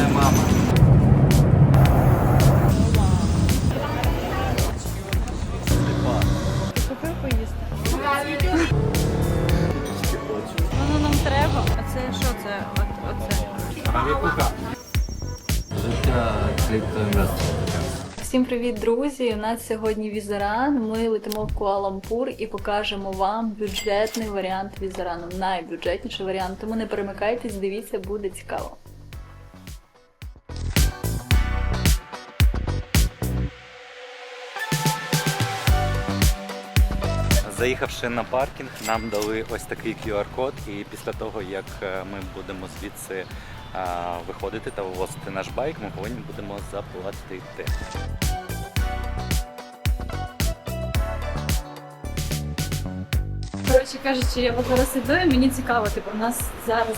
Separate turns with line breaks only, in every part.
я мама.
Купив поїсти. Воно нам треба. А це що це? От, оце.
Життя криптоінвестора.
Всім привіт, друзі! У нас сьогодні візеран. Ми летимо в Куалампур і покажемо вам бюджетний варіант візерану. Найбюджетніший варіант. Тому не перемикайтесь, дивіться, буде цікаво.
Заїхавши на паркінг, нам дали ось такий QR-код, і після того, як е, ми будемо звідси е, виходити та вивозити наш байк, ми повинні будемо заплатити.
Коротше кажучи, я от зараз іду, і мені цікаво, типу, у нас зараз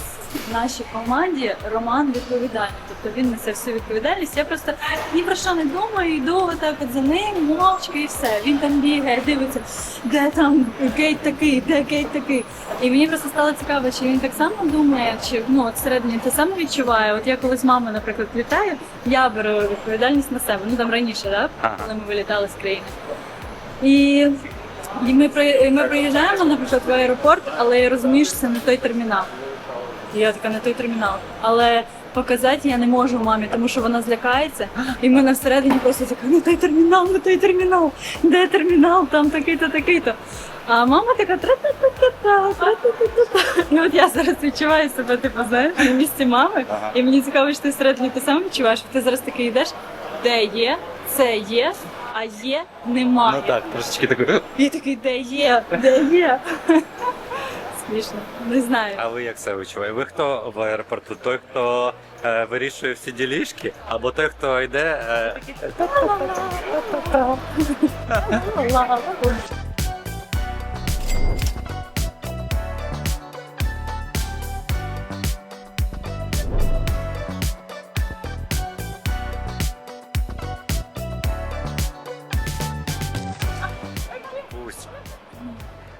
в нашій команді Роман відповідальний. Тобто він несе всю відповідальність. Я просто ні про що не думаю, йду отак от за ним, мовчки і все. Він там бігає, дивиться, де там гейт такий, де гейт такий. І мені просто стало цікаво, чи він так само думає, чи ну от всередині те саме відчуває. От я коли з мамою, наприклад, літаю, я беру відповідальність на себе. Ну там раніше, да? Коли ми вилітали з країни. І і ми, при- ми приїжджаємо, наприклад, в аеропорт, але я розумію, що це не той термінал. І я така, не той термінал. Але показати я не можу мамі, тому що вона злякається. І ми на всередині просто така, не той термінал, не той термінал, де термінал, там такий-то, такий-то. А мама така тра-та-та-та-та, тра-та-та-та-та. І от я зараз відчуваю себе, типу, знаєш, на місці мами.
Ага.
І мені цікаво, що ти всередині ти сам відчуваєш, що ти зараз такий йдеш, де є, це є, а є немає.
Ну так, трошечки такий.
І такий, де є, де є. Смішно, не знаю.
А ви як себе відчуваєте? Ви хто в аеропорту? Той, хто е, вирішує всі ділішки, або той, хто йде. Е.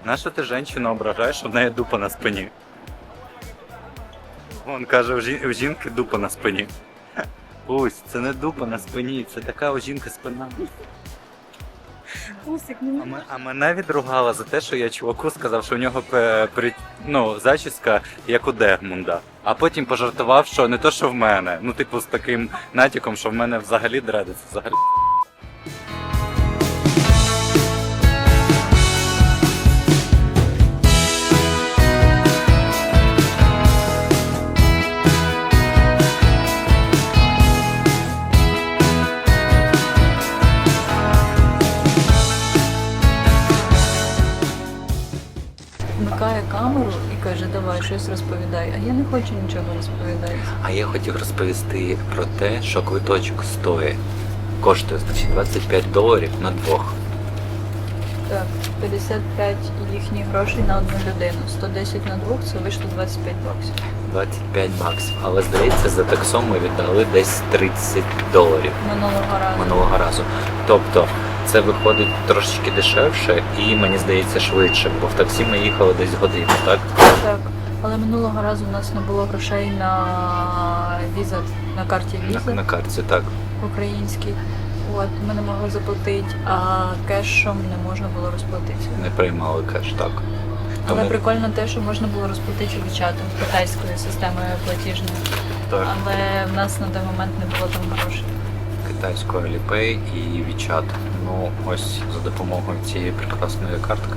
Нащо ти жінку ображаєш, що в неї дупа на спині? Він каже, у жінки дупа на спині. Пусть, це не дупа на спині, це така у жінки спина.
Усик,
А,
ну,
а мене відругала за те, що я чуваку сказав, що у нього пе- при- ну, зачіска як у Дегмунда. А потім пожартував, що не то, що в мене. Ну, типу, з таким натяком, що в мене взагалі дреди, це взагалі.
Щось розповідай. А я не хочу нічого розповідати.
А я хотів розповісти про те, що квиточок стоїть. Коштує значить 25 доларів на двох.
Так, 55 їхніх грошей на одну людину. 110 на двох, це вийшло 25 баксів.
25 баксів. Але здається, за таксом ми віддали десь 30 доларів
Минулого разу.
минулого разу. Тобто це виходить трошечки дешевше і мені здається швидше, бо в таксі ми їхали десь годину, так?
Так. Але минулого разу у нас не було грошей на віза, на карті
На, на карті, так.
українській. От, ми не могли заплатити, а кешом не можна було розплатитися.
Не приймали кеш, так.
Але
Тому
прикольно те, що можна було розплатити вичатом китайською системою платіжною.
так,
Але в нас на той момент не було там грошей.
китайською Alipay і WeChat. Ну, ось за допомогою цієї прекрасної картки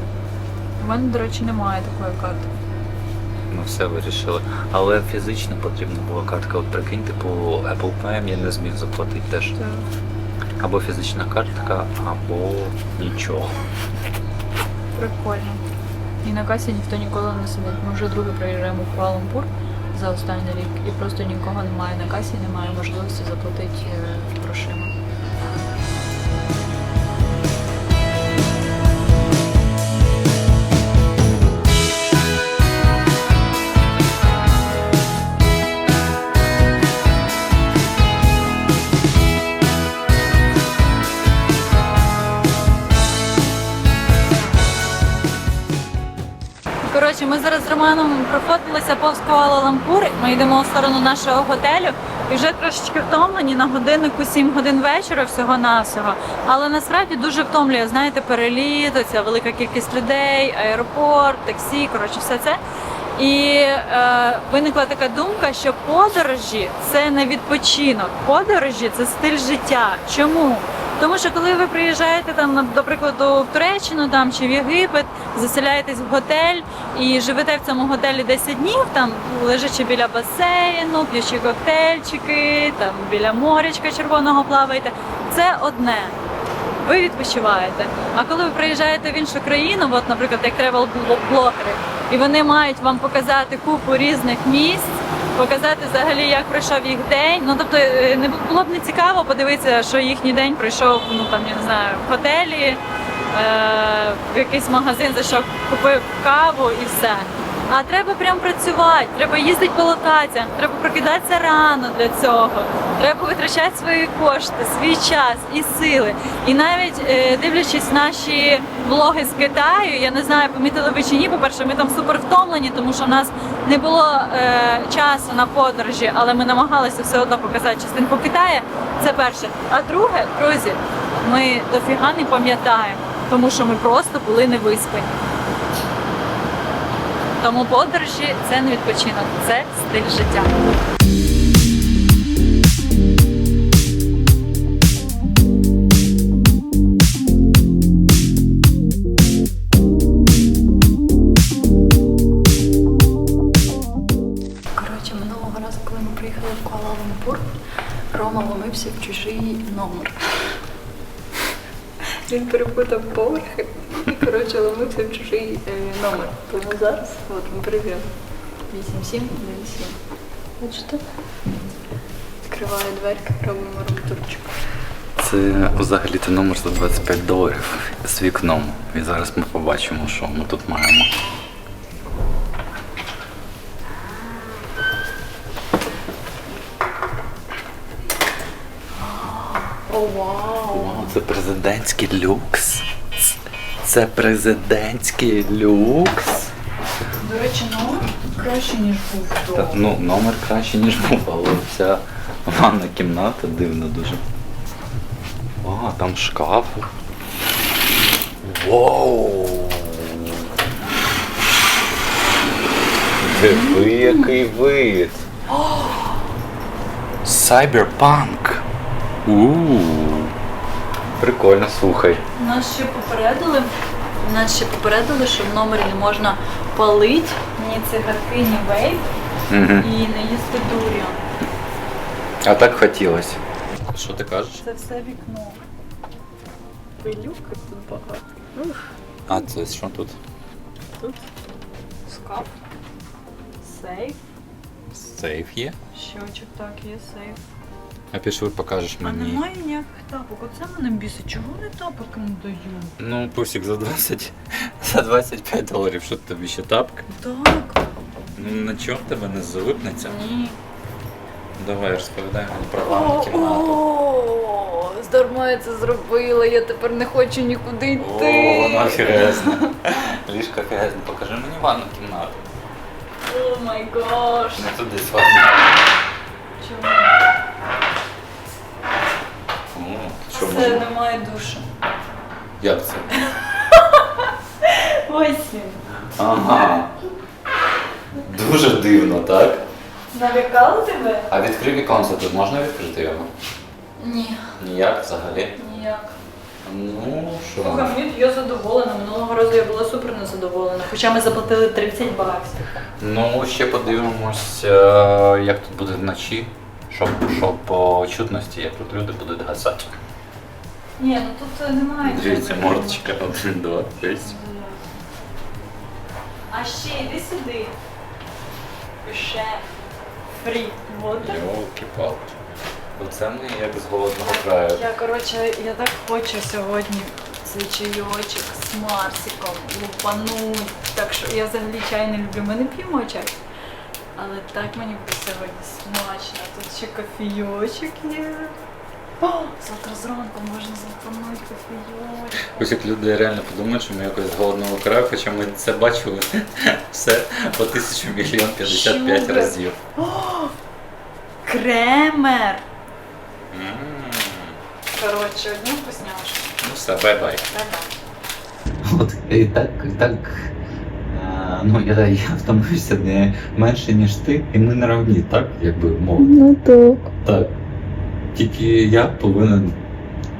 У мене, до речі, немає такої карти.
Ми все вирішили. Але фізично потрібна була картка. От прикинь, типу Apple Pay я не зміг заплатити теж. Або фізична картка, або нічого.
Прикольно. І на касі ніхто ніколи не сидить. Ми вже друге приїжджаємо в Куала-Лумпур за останній рік, і просто нікого немає на касі, немає можливості заплатити е, грошима. Коротше, ми зараз з Романом профотилися повз Куала-Лампур. Ми йдемо в сторону нашого готелю. і вже трошечки втомлені на годиннику 7 годин вечора всього навсього. Але насправді дуже втомлює, знаєте, переліт, оця велика кількість людей, аеропорт, таксі, коротше, все це. І е, виникла така думка, що подорожі це не відпочинок. Подорожі це стиль життя. Чому? Тому що коли ви приїжджаєте там, до прикладу, в Туреччину там чи в Єгипет, заселяєтесь в готель і живете в цьому готелі 10 днів, там лежачи біля басейну, п'ючи коктейльчики, там біля морячка червоного плаваєте. Це одне. Ви відпочиваєте. А коли ви приїжджаєте в іншу країну, от, наприклад, як тревел блогери, і вони мають вам показати купу різних місць, показати взагалі, як пройшов їх день. Ну тобто е, не було б не цікаво подивитися, що їхній день пройшов, ну там я не знаю, в готелі, е, в якийсь магазин зайшов, купив каву і все. А треба прям працювати, треба їздити по локаціям, треба прокидатися рано для цього. Треба витрачати свої кошти, свій час і сили. І навіть е, дивлячись наші влоги з Китаю, я не знаю, помітили ви чи ні. По-перше, ми там супер втомлені, тому що в нас не було е, часу на подорожі, але ми намагалися все одно показати частинку Китаю. Це перше. А друге, друзі, ми дофіга не пам'ятаємо, тому що ми просто були не виспані. Тому подорожі це не відпочинок, це стиль життя.
Коротше, минулого разу, коли ми приїхали в Куала-Лумпур, Рома ломився в чужий номер. Він перепутав поверхи коротше в чужий е, номер. Тому зараз от ми перевіримо. 8727. Бачите? Відкриваю дверки, робимо румтурчик.
Це взагалі-то номер за 25 доларів з вікном. І зараз ми побачимо, що ми тут маємо.
О, вау!
Вау, це президентський люкс. Це президентський люкс.
До речі, номер краще, ніж був
Та,
вдома.
ну, номер краще, ніж був, але ця ванна кімната дивна дуже. О, там шкаф. Вау! Диви, який вид! Сайберпанк! Ууу. Прикольно, слухай.
Нас ще попередили. Нас ще попередили, що в номері не можна палити ні цигарки, ні вейп
Угу.
і не їсти дур'ян.
А так хотілося. Що ти кажеш?
Це все вікно. Пилюки тут багато.
А, це що тут?
Тут шкаф, сейф,
Сейф є.
щочок, так, є сейф.
А пішли покажеш
А
мені.
немає ніяких тапок. Оце мене бісить. Чого вони тапок не дають?
Ну, пусік за 20, за 25 доларів, що тобі ще тапки?
Так.
Ну нічого в тебе не залипнеться.
Ні.
Давай розповідай мені про ванну кімнату.
О, Здарма я це зробила, я тепер не хочу нікуди
О,
йти.
вона фігезна. Ліжка фігезна. Покажи мені ванну кімнату.
О май гош.
Не туди сходи.
Чому?
О, що
Це немає душу.
Як це?
Ось він.
Ага. Дуже дивно, так?
Налякали тебе?
А відкрив віконце тут можна відкрити його?
Ні,
Ніяк взагалі.
ніяк.
Ну, що?
Слухай, мені я задоволена. Минулого разу я була супер незадоволена. Хоча ми заплатили 30 баксів.
Ну, ще подивимось, е, як тут буде вночі, щоб, щоб по чутності, як тут люди будуть гасати.
Ні, ну тут немає.
Дивіться, мордочка, один, два, п'ять.
А ще йди сюди. Ще. Фрі. Вот.
Йолки-палки. Оце мені як з голодного краю.
Я, коротше, я так хочу сьогодні цей чайочок з Марсиком лупануть. Так що я взагалі чай не люблю. Ми не п'ємо чай. Але так мені буде сьогодні смачно. Тут ще кофійочок є. О, завтра зранку можна запанути кофійочок.
Ось як люди реально подумають, що ми якось з голодного краю, хоча ми це бачили все по тисячу мільйон 55
Чудо.
разів.
Кремер. Коротше, одну вкусняшку.
Ну все, бай-бай.
Бай-бай.
От і так, і так. е, Ну, я, я втомився не менше, ніж ти, і ми на равні, так? Якби мовити.
Ну так.
Так. Тільки я повинен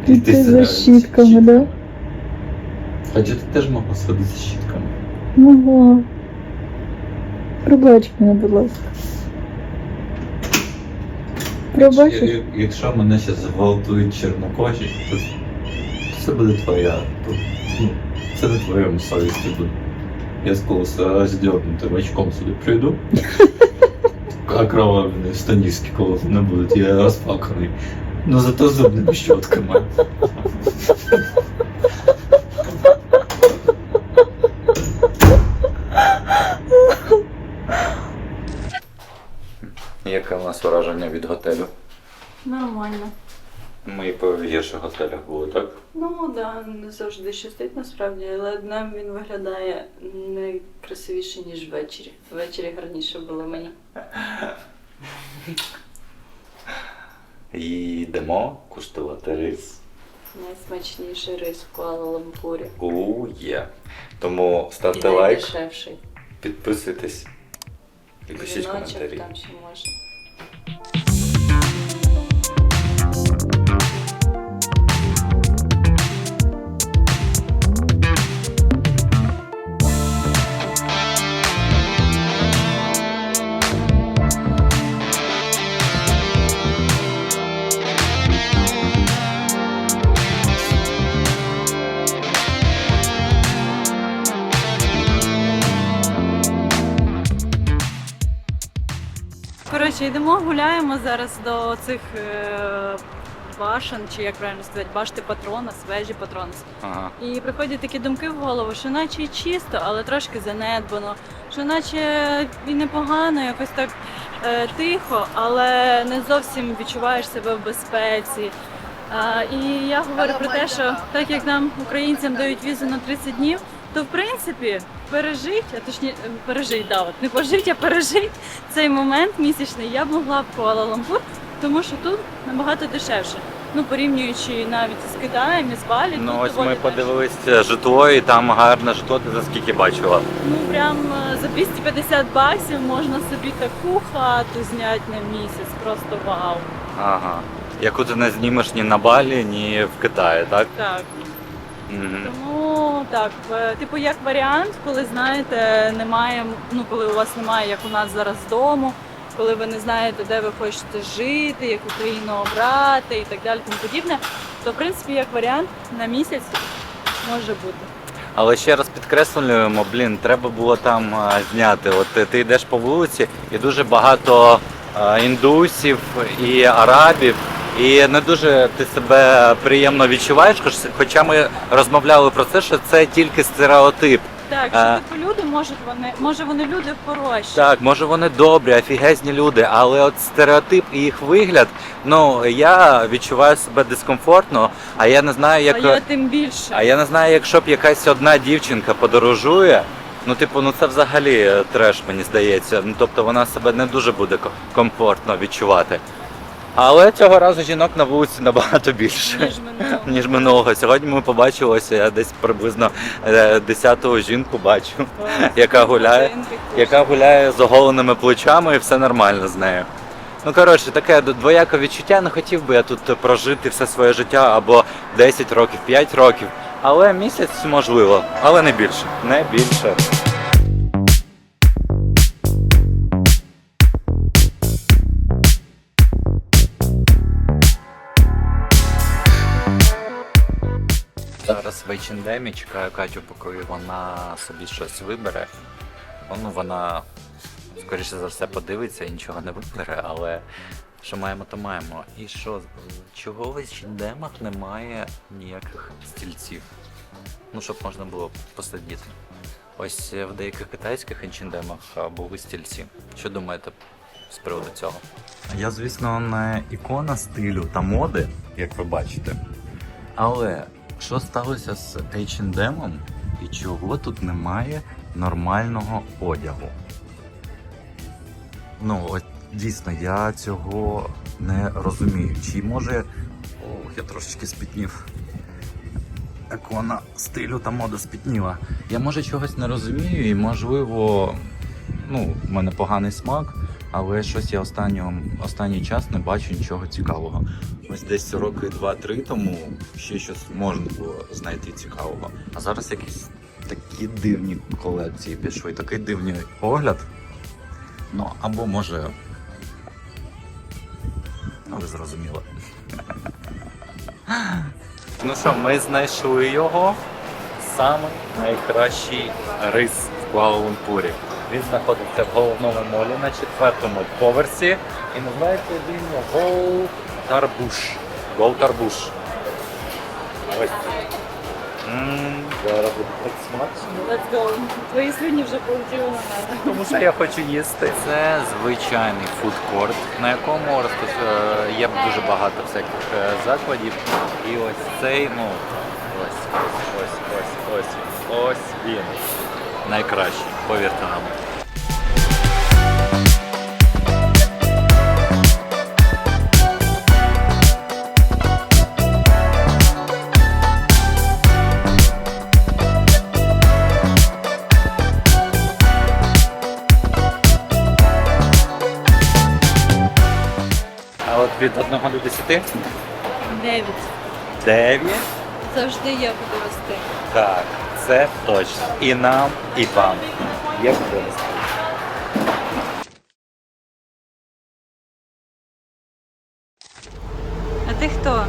йти
за щітками, да?
Хоча ти теж могла сходити з щітками.
Могла. Пробач мене, будь ласка. Пробачиш?
Якщо мене ще зґвалтують чорнокожі, то це буде твоя. то, Ну, це не твоєму совісті буде. Я з колеса здьорнутим очком сюди прийду. А кроваві станівські коло будуть, я розплаканий. Ну зато з зубними щотками. Яке у нас враження від готелю?
Нормально.
Ми по гірших готелях були, так?
Ну да, не завжди щастить насправді, але днем він виглядає не красивіше, ніж ввечері. Ввечері гарніше було мені.
І йдемо куштувати рис.
Найсмачніший рис в Куала-Лумпурі.
У є. Тому ставте лайк,
найдешевший.
підписуйтесь і пишіть коментарі.
там ще можна. Коротше, йдемо, гуляємо зараз до цих е, башен, чи як правильно сказати, башти патрона, свежі патронс.
Ага.
І приходять такі думки в голову, що наче і чисто, але трошки занедбано, що наче і непогано, якось так е, тихо, але не зовсім відчуваєш себе в безпеці. А, і я говорю про те, що так як нам, українцям, дають візу на 30 днів, то в принципі пережить, а точніше пережить, да, от не пожить, а пережить цей момент місячний я б могла в Куала-Лампур, тому що тут набагато дешевше. Ну, порівнюючи навіть з Китаєм, і з Балі,
Ну
тут
ось
доволі
ми
дешево.
подивилися житло, і там гарне житло, ти за скільки бачила.
Ну прям е, за 250 баксів можна собі таку хату зняти на місяць. Просто вау.
Ага. Яку ти не знімеш ні на Балі, ні в Китаї, так?
Так. Тому так, е, типу, як варіант, коли знаєте, немає, ну коли у вас немає, як у нас зараз дому, коли ви не знаєте, де ви хочете жити, яку країну обрати і так далі, тому подібне, то в принципі як варіант на місяць може бути.
Але ще раз підкреслюємо, блін, треба було там а, зняти. От ти, ти йдеш по вулиці, і дуже багато а, індусів і арабів. І не дуже ти себе приємно відчуваєш, хоча ми розмовляли про це, що це тільки стереотип.
Так, що типу люди можуть вони, може вони люди хороші.
Так, може вони добрі, офігезні люди, але от стереотип і їх вигляд, ну я відчуваю себе дискомфортно, а я не знаю, як.
А я тим більше.
А я не знаю, якщо б якась одна дівчинка подорожує, ну типу, ну це взагалі е, треш, мені здається. Ну тобто вона себе не дуже буде комфортно відчувати. Але цього разу жінок на вулиці набагато більше.
ніж минулого.
Ніж минулого. Сьогодні ми побачилися, я десь приблизно е, десяту жінку бачу, яка гуляє, яка гуляє з оголеними плечами і все нормально з нею. Ну коротше, таке двояке відчуття. Не хотів би я тут прожити все своє життя або 10 років, 5 років. Але місяць можливо, але не більше. Не більше. Зараз в H&M чекаю Катю, поки вона собі щось вибере. Ну, вона скоріше за все подивиться і нічого не вибере, але що маємо, то маємо. І що, чого в H&M немає ніяких стільців? Ну, щоб можна було посидіти. Ось в деяких китайських H&M були стільці. Що думаєте з приводу цього? Я, звісно, не ікона стилю та моди, як ви бачите. Але що сталося з H&M і чого тут немає нормального одягу? Ну, от Дійсно, я цього не розумію. Чи може. Ох, я трошечки спітнів. Ікона стилю та моди спітніла. Я може чогось не розумію, і можливо, ну, в мене поганий смак, але щось я останнього, останній час не бачу нічого цікавого. Ось десь роки два-три тому ще щось можна було знайти цікавого. А зараз якісь такі дивні колекції пішли, такий дивний огляд. Ну, або може. Ну, ви зрозуміли. Ну що, ми знайшли його. Самий найкращий рис в Куала-Лумпурі. Він знаходиться в головному молі на четвертому поверсі. І називається він Гол Тарбуш. Гол Тарбуш. Ось. М, Зараз буде так смачно.
Let's go. Твої слюні вже полетіли на мене.
Тому що я хочу їсти. Це звичайний фудкорт, на якому розпос- е, є дуже багато всяких е, закладів. І ось цей, ну, ось, ось, ось, ось, ось, ось він. Найкращий, повірте нам. А от від 1 до 10?
Дев'ять.
9.
Завжди є куди рости.
Так, це точно. І нам, і вам. Як рости.
А ти хто?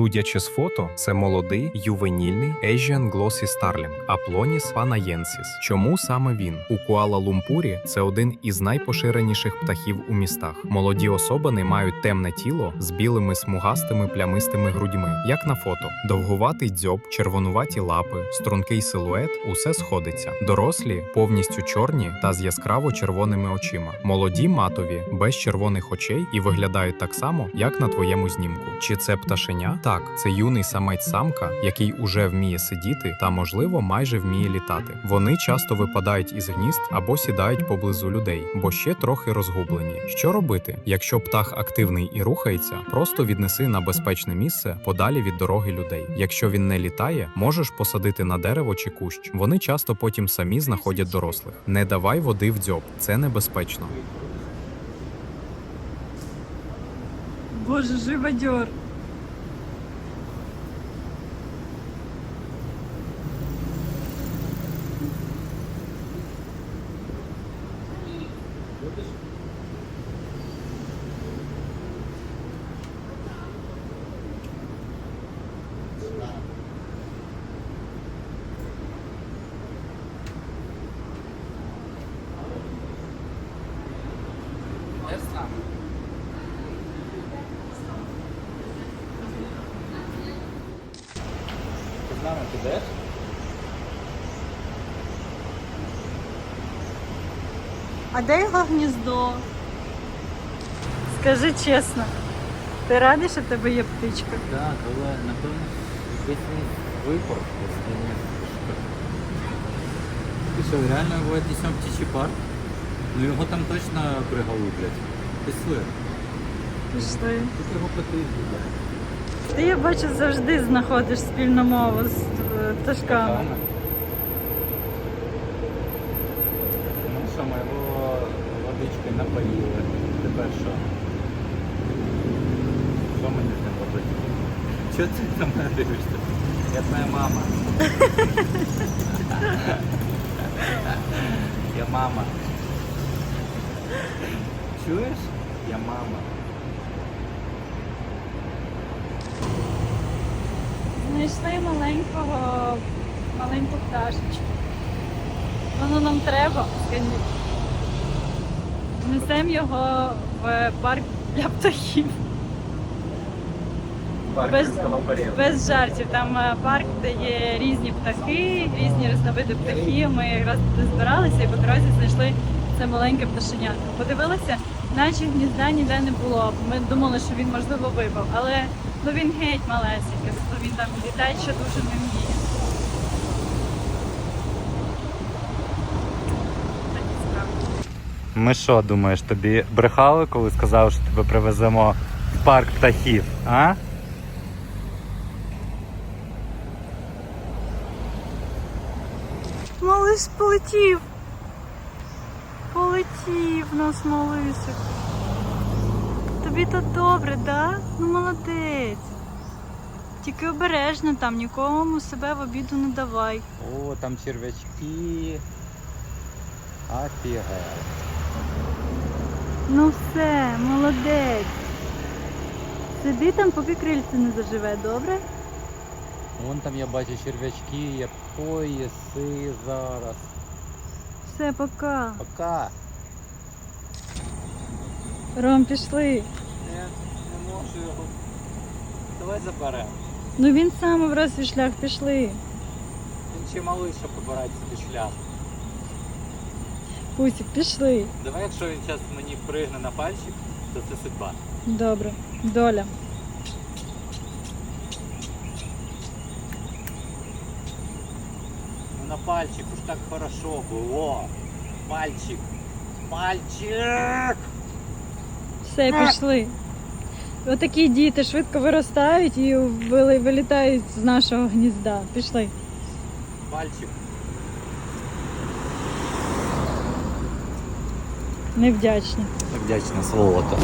Судячи з фото, це молодий ювенільний Asian Glossy Starling Aplonis panayensis. Чому саме він? У Куала-Лумпурі це один із найпоширеніших птахів у містах. Молоді особини мають темне тіло з білими смугастими плямистими грудьми, як на фото. Довгуватий дзьоб, червонуваті лапи, стрункий силует усе сходиться. Дорослі повністю чорні та з яскраво червоними очима. Молоді матові, без червоних очей і виглядають так само, як на твоєму знімку. Чи це пташеня? Так, це юний самець-самка, який уже вміє сидіти та, можливо, майже вміє літати. Вони часто випадають із гнізд або сідають поблизу людей, бо ще трохи розгублені. Що робити? Якщо птах активний і рухається, просто віднеси на безпечне місце подалі від дороги людей. Якщо він не літає, можеш посадити на дерево чи кущ. Вони часто потім самі знаходять дорослих. Не давай води в дзьоб, це небезпечно.
Боже, живодьор.
Ти з нами підеш?
А де його гніздо? Скажи чесно, ти радий, що в тебе є птичка?
Так, але напевно якийсь випор. Ти що, реально його віднесемо в птичий парк? Ну його там точно приголублять. Пішли.
Пішли.
Тут його гуляють.
Ти я бачу завжди знаходиш спільну мову з е, пташками.
Ну що, ми його водичкою напоїли. Тепер що? Що мені з ним робити? Чого ти на мене? Я твоя мама. Я мама. Чуєш? Я мама.
Знайшли маленького, маленьку пташечку. Воно нам треба, скажіть. Несемо його в парк для птахів. Без, без жартів. Там е, парк, де є різні птахи, різні різновиди птахів. Ми якраз туди збиралися і по дорозі знайшли це маленьке пташенятко. Подивилися, наче гнізда ніде не було. Ми думали, що він можливо випав, але ну він геть малесенький, то він там літати ще дуже не вміє.
Ми що думаєш, тобі брехали, коли сказали, що тебе привеземо в парк птахів, а?
Малиш полетів. Полетів наш малишик. Тобі то добре, да? Ну молодець. Тільки обережно там, нікому себе в обіду не давай.
О, там черв'ячки. Офігеть.
Ну все, молодець. Сиди там, поки крильце не заживе, добре?
Вон там я бачу черв'ячки, я поїси зараз.
Все, пока.
Пока.
Ром, пішли.
Не, не можу його. Давай заберемо.
Ну він сам обрав свій шлях, пішли.
Він ще малий, щоб побирати собі шлях.
Пусік, пішли.
Давай, якщо він зараз мені пригне на пальчик, то це судьба.
Добре, доля.
Ну на пальчику ж так хорошо було. Пальчик. Пальчик!
Все, пішли. Отакі діти швидко виростають і вилітають з нашого гнізда. Пішли.
Пальчик.
Невдячні.
Вдячне золото.